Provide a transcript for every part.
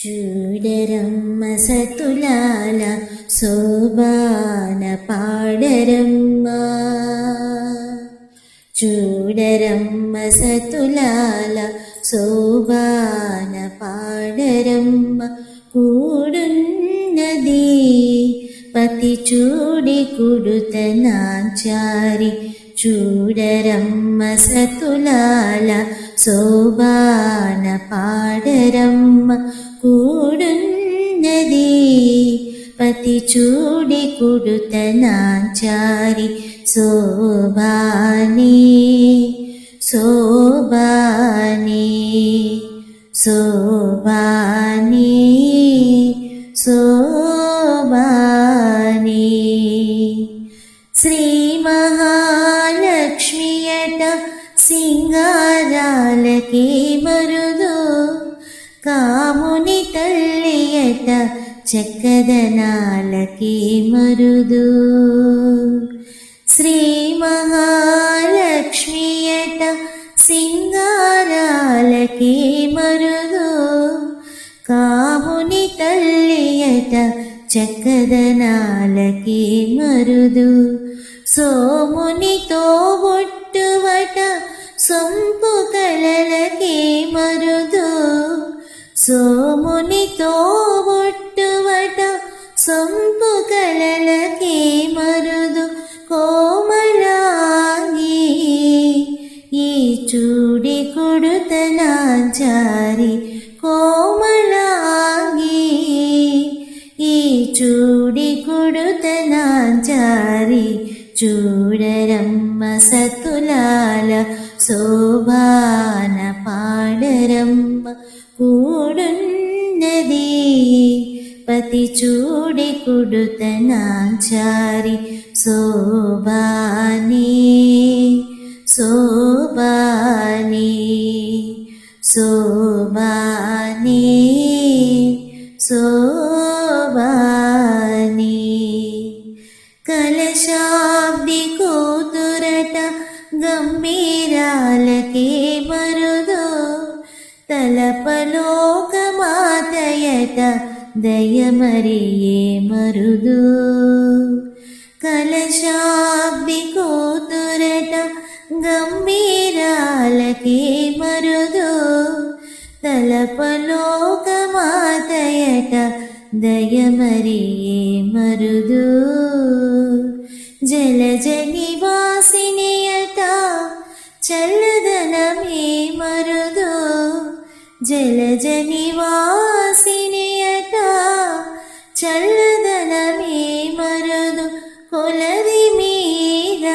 చూడరమ్మ సతులాల శోభాన పాడరమ్మ చూడరమ్మ సతులాల శోభాన పాడరమ్మ కూడున్నది పతి చూడి కుడుత నాచారి చూడరమ్మ సతులాల శోభాన పాడరమ్మ కూడున్నది పతి చూడి కుడుతనాచారి శోభాని శోభాని శోభాని శోభాని శ్రీ మహాలక్ష్మియట సింగారాలకే తల్లియట చక్కదనాలకే మరుదు. శ్రీ మహాలక్ష్మియట సింగారాలకే మరుదు. కాముని తల్లియట చక్కదనాలకే మరుదు. సోమునితో బొట్టువట సొంపు కలలకే మరుదు. సోమునితో కొడుతనాచారి కోమలాంగి ఈ చూడి కొడుతనాచారి చూడరమ్మ సతులాల శోభాన పాడరమ్మ కూడున్నది. పతి చూడి కుడుతనాచారి శోభాని శోభా శోభాని శోభాని కలశాబ్ది కూతురట గంభీరాలకే మరుదు. తలపలోకమాతయట దయమరియే మరుదు. కలశాబ్ది కూతురట గంభీరాలకే తలపలోకమాతయట దయమరియే మరుదు. జలజని వాసినియట చల్లదనమే మరుదు. జలజని వాసినియట చల్లదనమే మరుదు. కొలది మీద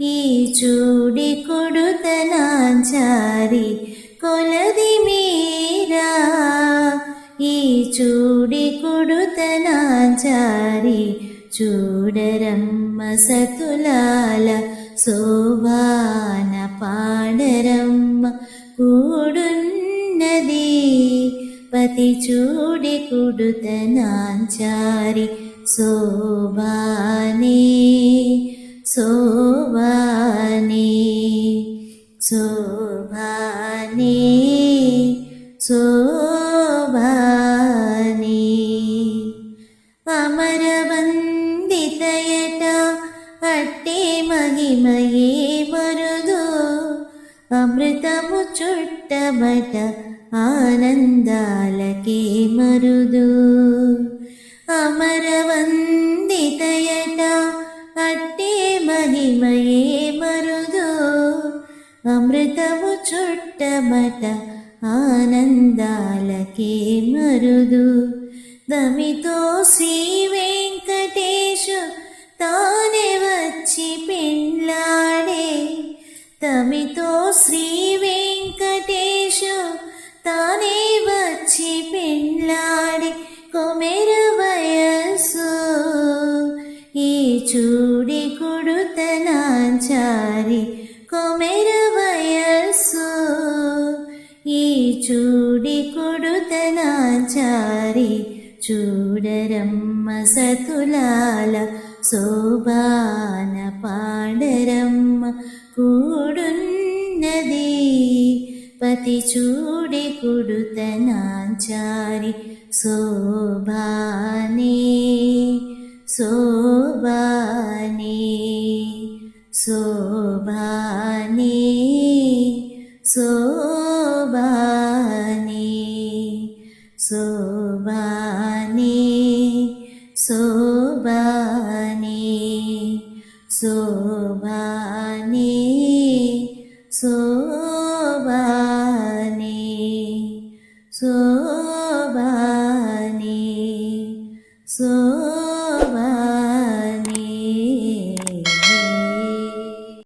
ఈ చూడి కొడుతనాచారి కొడుతనాచారి చూడరమ్మ సతులాల సోవాన పాడరమ్మ. కూడున్నది పతి చూడి కుడుతనాచారి శోభాని శోభాని శోభాని సో అట్టే మహిమయే మరుదు అమృతము చుట్టబట ఆనందాలకే మరుదు. అమరవందితయట అట్టే మహిమయే మరుదు. అమృతము చుట్టబట ఆనందాలకే మరుదు. దమితో శ్రీ వెంకటేశు తా పెళ్ళాడే తమితో శ్రీ వెంకటేశ తానే వచ్చి పెళ్ళాడే కొమెర వయసు ఈ చూడి కుడుతనాచారి కొమెర వయసు ఈ చూడి కుడుతనాచారి చూడరమ్మ సతులాల സോപാന പാടരമ്മ കൂടുന്നതി പതി ചൂടി കൊടുത്തനാചാരി സോപാനേ സോപാനേ സോപാനേ സോപാനേ സോപാനേ സോപാ শোভা